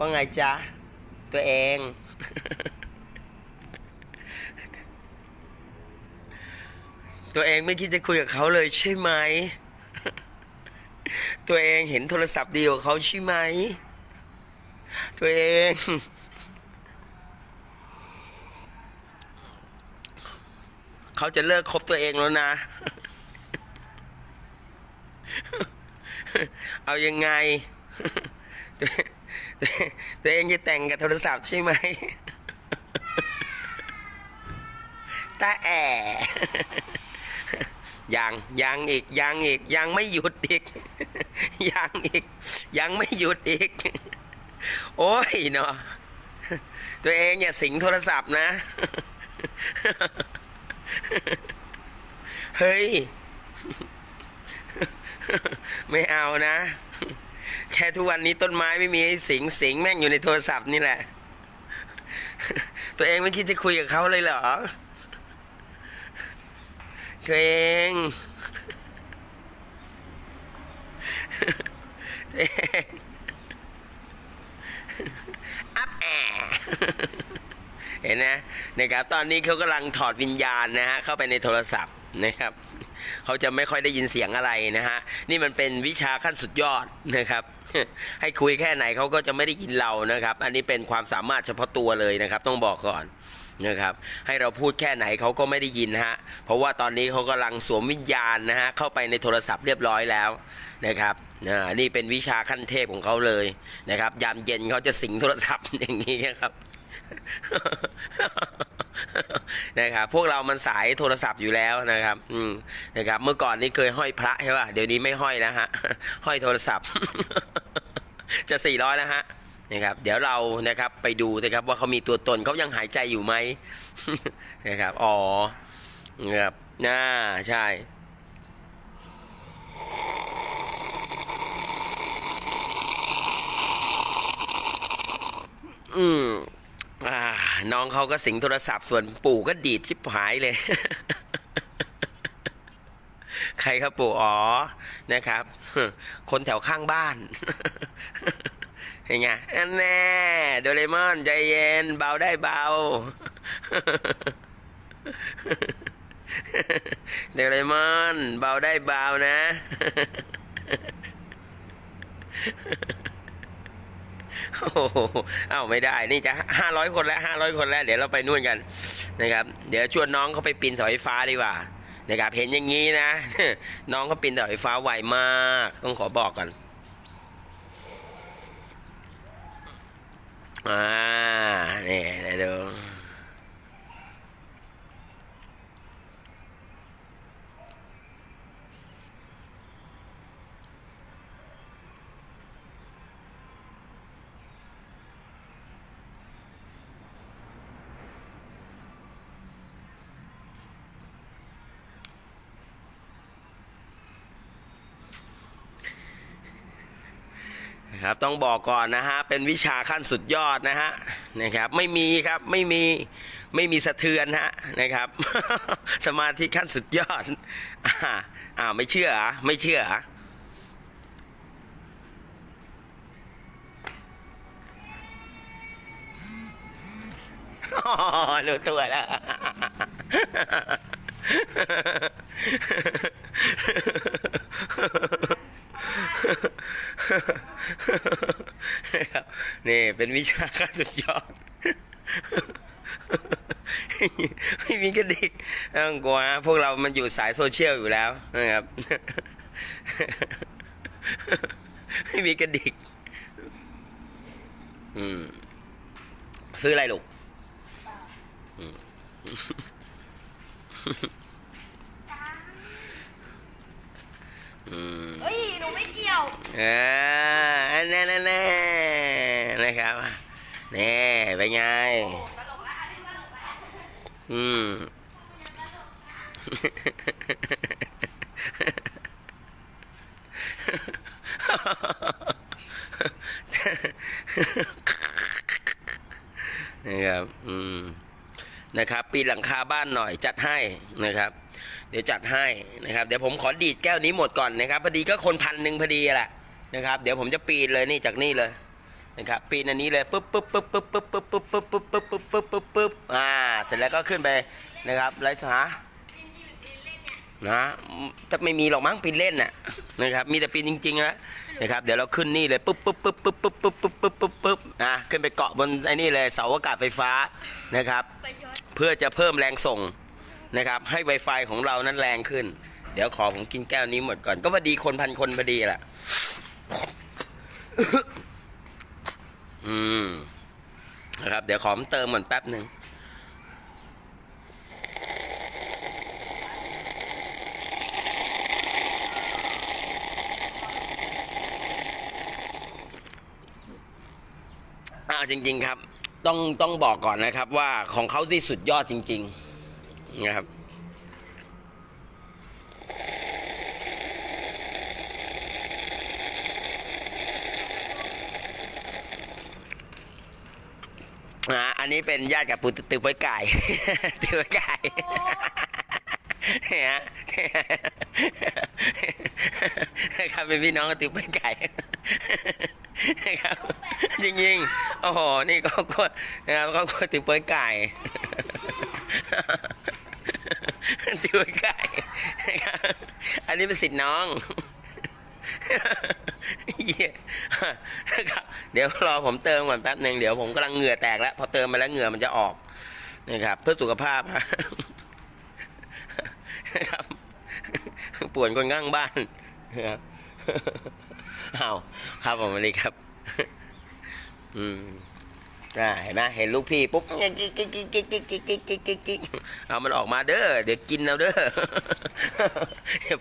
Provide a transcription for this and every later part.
ว่าไงจ๊ะ ตัวเอง ตัวเองไม่คิดจะคุยกับเขาเลยใช่ไหม ตัวเองเห็นโทรศัพท์ดีกว่าเขาใช่ไหม ตัวเอง เขาจะเลิกคบตัวเองแล้วนะ เอายังไง ตัวเองจะแต่งกับโทรศัพท์ใช่ไหมตาแอยังยังอีกยังอีกยังไม่หยุดอีกยังอีกยังไม่หยุดอีก โอ้ยเนาะตัวเองอย่าสิงโทรศัพท์นะ เฮ้ย ไม่เอานะ แค่ทุกวันนี้ต้นไม้ไม่มีให้สิงสิงแม่งอยู่ในโทรศัพท์นี่แหละ ตัวเองไม่คิดจะคุยกับเขาเลยเหรอ ตัวเองตัวเองอัพแอเห็นนะนะครับ ตอนนี้เขากำลังถอดวิญญาณนะฮะเข้าไปในโทรศัพท์นะครับ เขาจะไม่ค่อยได้ยินเสียงอะไรนะฮะนี่มันเป็นวิชาขั้นสุดยอดนะครับ ให้คุยแค่ไหนเขาก็จะไม่ได้ยินเรานะครับ อันนี้เป็นความสามารถเฉพาะตัวเลยนะครับ ต้องบอกก่อนนะครับให้เราพูดแค่ไหนเขาก็ไม่ได้ยินฮะเพราะว่าตอนนี้เขากำลังสวมวิญญาณนะฮะเข้าไปในโทรศัพท์เรียบร้อยแล้วนะครับนี่เป็นวิชาขั้นเทพของเขาเลยนะครับ ยามเย็นเขาจะสิงโทรศัพท์อย่างนี้ครับ นะครับพวกเรามันสายโทรศัพท์อยู่แล้วนะครับ อืมนะครับ เมื่อก่อนนี้เคยห้อยพระใช่ป่ะเดี๋ยวนี้ไม่ห้อยแล้วฮะห้อยโทรศัพท์ จะสี่ร้อยแล้วฮะนะครับ เดี๋ยวเรานะครับไปดูนะครับว่าเขามีตัวตนเขายังหายใจอยู่ไหมนะครับอ๋อนะครับน่าใช่อืม น้องเขาก็สิงโทรศัพท์ส่วนปู่ก็ดีดชิบหายเลย ใครครับปู่อ๋อนะครับ คนแถวข้างบ้านเห็นไงอันแน่โดเรมอนใจเย็น เบาได้เบาโดเรมอนเบาได้เบานะ โอ้โหเอ้าไม่ได้ นี่จะห้าร้อยคนแล้วห้าร้อยคนแล้ว เดี๋ยวเราไปนู่นกันนะครับ เดี๋ยวชวนน้องเขาไปปีนเสาไฟฟ้าดีกว่านะครับ เห็นอย่างนี้นะ น้องเขาปีนเสาไฟฟ้าไวมาก ต้องขอบอกก่อนอ่า นี่เดี๋ยว ครับต้องบอกก่อนนะฮะเป็นวิชาขั้นสุดยอดนะฮะนะครับไม่มีครับไม่มีไม่มีสะเทือนฮะนะครับ สมาธิขั้นสุดยอดอ่าไม่เชื่อไม่เชื่อออ๋อรู้ตัวแล้ว เป็นวิชาขั้นสุดยอดไม่มีกระดิกไม่ต้องกลัวนะพวกเรามันอยู่สายโซเชียลอยู่แล้วนะครับ ไม่มีกระดิก อืม ซื้ออะไรลูกเฮ้ยหนูไม่เกี่ยวอ่าอันแน่แน่แนะครับนี่เป็นไงอืมนะครับ อืม นะครับ ปีนหลังคาบ้านหน่อยจัดให้นะครับ เดี๋ยวจัดให้นะครับ เดี๋ยวผมขอดีดแก้วนี้หมดก่อนนะครับ พอดีก็คนพันหนึ่งพอดีแหละนะครับ เดี๋ยวผมจะปีนเลยนี่จากนี่เลย นะครับปีนอันนี้เลยปุ๊บปุ๊บปุ๊บปุ๊บปุ๊บปุ๊บปุ๊บปุ๊บปุ๊บปุ๊บปุ๊บปุ๊บปุ๊บปุ๊บอ่าเสร็จแล้วก็ขึ้นไปนะครับไร้สานะจะไม่มีหรอกมั้งปีนเล่นน่ะนะครับมีแต่ปีนจริงๆนะนะครับเดี๋ยวเราขึ้นนี่เลยปุ๊บปุ๊บปุ๊บปุ๊บปุ๊บปุ๊บปุ๊บปุ๊บปุ๊บปุ๊บนะขึ้นไปเกาะบนไอ้นี่เลยเสาอากาศไฟฟ้านะครับ เพื่อจะเพิ่มแรงส่งนะครับให้ Wi-Fi ของเรานั้นแรงขึ้น เดี๋ยวขอผมกินแก้วนี้หมดก่อน ก็พอดีคนพันคนพอดีแหละ อืมนะครับ เดี๋ยวขอมเติมก่อนแป๊บหนึ่งอ่าจริง ๆ ครับ ต้องต้องบอกก่อนนะครับ ว่าของเขาที่สุดยอดจริง ๆ นะครับ อ่าอันนี้เป็นญาติกับปูตือไว้ไก่ตือไว้ไก่เนี่ยนะครับเป็นพี่น้องกับตือไว้ไก่นะครับจริงๆโอ้โหนี่ก็กลัวนะครับก็กลัวตือไว้ไก่ตือไว้ไก่นะครับอันนี้เป็นสิทธิ์น้อง เหี้ยนะครับเดี๋ยวรอผมเติมก่อนแป๊บหนึ่งเดี๋ยวผมกำลังเหงื่อแตกแล้ว พอเติมมาแล้วเหงื่อมันจะออกนะครับ เพื่อสุขภาพนะครับป่วนคนข้างบ้านนะครับเอาครับผมสวัสดีครับ อืม อ่าเห็นไหมเห็นลูกพี่ปุ๊บกิ๊กกิ๊กกิ๊กกิ๊กกิ๊กกิ๊กกิ๊กกิ๊กกิ๊กกิ๊กเอามันออกมาเด้อเดี๋ยวกินเอาเด้อ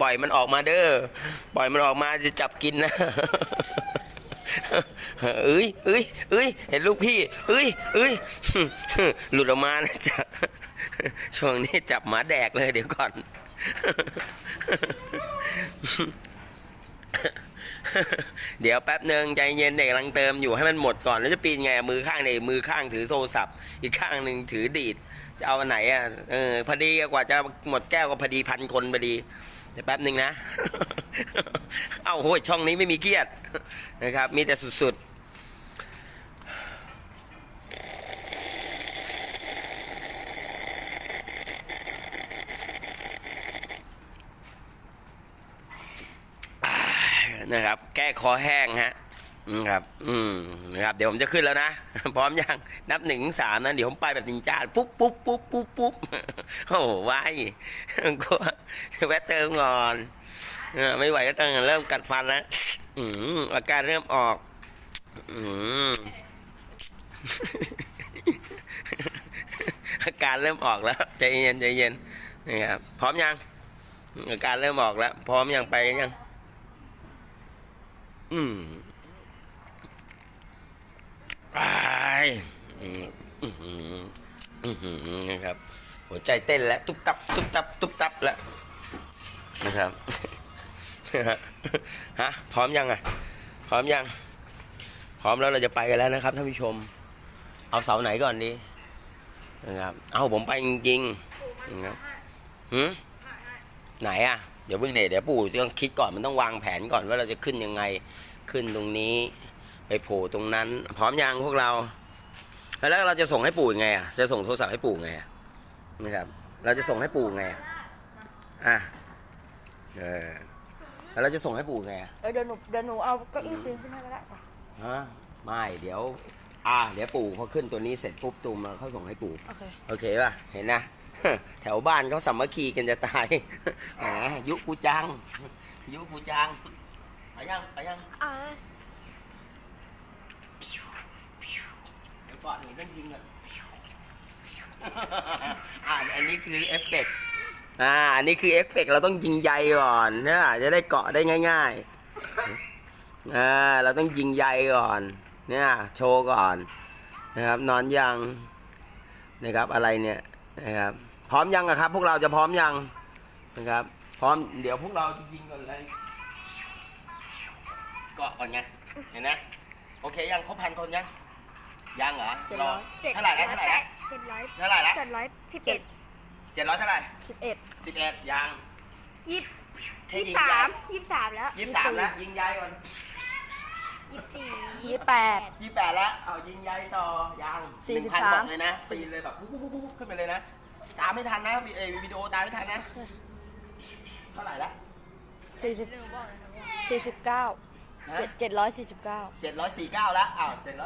ปล่อยมันออกมาเด้อปล่อยมันออกมาจะจับกินนะเอ้ยเอ้ยเอ้ยเห็นลูกพี่เอ้ยเอ้ยหลุดออกมานะจ๊ะช่วงนี้จับหมาแดกเลยเดี๋ยวก่อน เดี๋ยวแป๊บหนึ่งใจเย็นเด็กกำลังเติมอยู่ให้มันหมดก่อนแล้วจะปีนไงมือข้างเนี่ยมือข้างถือโทรศัพท์ อีกข้างหนึ่งถือดีดจะเอาอันไหนอะเออพอดีกว่าจะหมดแก้วก็พอดีพันคนพอดีเดี๋ยวแป๊บหนึ่งนะ เอ้าโหยช่องนี้ไม่มีเครียดนะครับ มีแต่สุดๆอ่า นะครับ แก้คอแห้งฮะอืมครับ อืมนะครับ เดี๋ยวผมจะขึ้นแล้วนะ พร้อมยัง นับหนึ่งถึงสามนะเดี๋ยวผมไปแบบนินจาปุ๊บปุ๊บปุ๊บปุ๊บปุ๊บโอ้โหว้ายกลัวแวะเติมก่อนไม่ไหวก็ต้องเริ่มกัดฟันแล้วอืมอาการเริ่มออก อืมอาการเริ่มออกแล้วใจเย็นใจเย็นนะครับพร้อมยังอาการเริ่มออกแล้ว พร้อมยังไปยัง อืมไปอืมอื้อหืออือหือนะครับ หัวใจเต้นแล้ว ตุ๊บตับ ตุ๊บตับ ตุ๊บตับแล้วนะครับฮะพร้อมยังอะ พร้อมยัง พร้อมแล้วเราจะไปกันแล้วนะครับท่านผู้ชม เอาเสาไหนก่อนดีนะครับ เอาผมไปจริงๆนะครับหืมไหนอะ เดี๋ยวเพิ่งเนี่ยเดี๋ยวปู่ต้องคิดก่อนมันต้องวางแผนก่อนว่าเราจะขึ้นยังไงขึ้นตรงนี้ ไปโผล่ตรงนั้น พร้อมยังพวกเรา แล้วเราจะส่งให้ปู่ยังไงอะจะส่งโทรศัพท์ให้ปู่ไงอะนะครับ เราจะส่งให้ปู่ไงอะอะเออแล้วเราจะส่งให้ปู่ไงอะเออเดี๋ยวหนูเดี๋ยวหนูเอาเก้าอี้ปีนขึ้นให้ก็ได้ค่ะฮะไม่เดี๋ยว อ่าเดี๋ยวปู่พอขึ้นตัวนี้เสร็จปุ๊บตูมเราเข้าส่งให้ปู่โอเคโอเคป่ะเห็นนะ แถวบ้านเขาสามัคคีกันจะตายแหมยุกูจัง ยุกูจังไปยังไปยังอ่าเดี๋ยวก่อนหนูต้องยิงก่อนอ่าอันนี้คือเอฟเฟกต์อ่า อันนี้คือเอฟเฟกต์เราต้องยิงใยก่อนเนี่ยจะได้เกาะได้ง่ายๆอ่าเราต้องยิงใยก่อน เนี่ย โชว์ก่อน นะครับ นอนยังนะครับอะไรเนี่ย นะครับ พร้อมยังอะครับ พวกเราจะพร้อมยังนะครับ พร้อมเดี๋ยวพวกเราจะยิงก่อนเลยเกาะก่อนไงเห็นนะโอเคยังครบพันคนยังยังเหรอเจ็ดรร้ออยเจ็ดเท่าไหร่แล้วเท่าไหร่แล้วเจ็ดร้อยเท่าไหร่แล้วเจ็ดร้อยสิบเอ็ดเจ็ดร้อยเท่าไหร่สิบเอ็ดสิบเอ็ดยังยี่ให้ยี่ยิงสามยายยี่สามแล้วยี่สิบสามแล้วยิงยายก่อน ยี่สิบสี่ยี่สิบแปด ยี่แปดแล้วเอายิงใยต่อยังสี่หนึ่สิงบพันสาม บอกเลยนะปีนเลยแบบปุ๊บปุ๊บปุ๊บปุ๊บขึ้นไปเลยนะ ตามไม่ทันนะวิเอวิดีโอตามไม่ทันนะ เท่าไหร่ละสี่สิบหนูบอกเลยหนูบอกสี่สิบเก้าฮะเจ็ดเจ็ดร้อยสี่สิบเก้า เจ็ดร้อยสี่เก้าแล้วอ้าวเจ็ด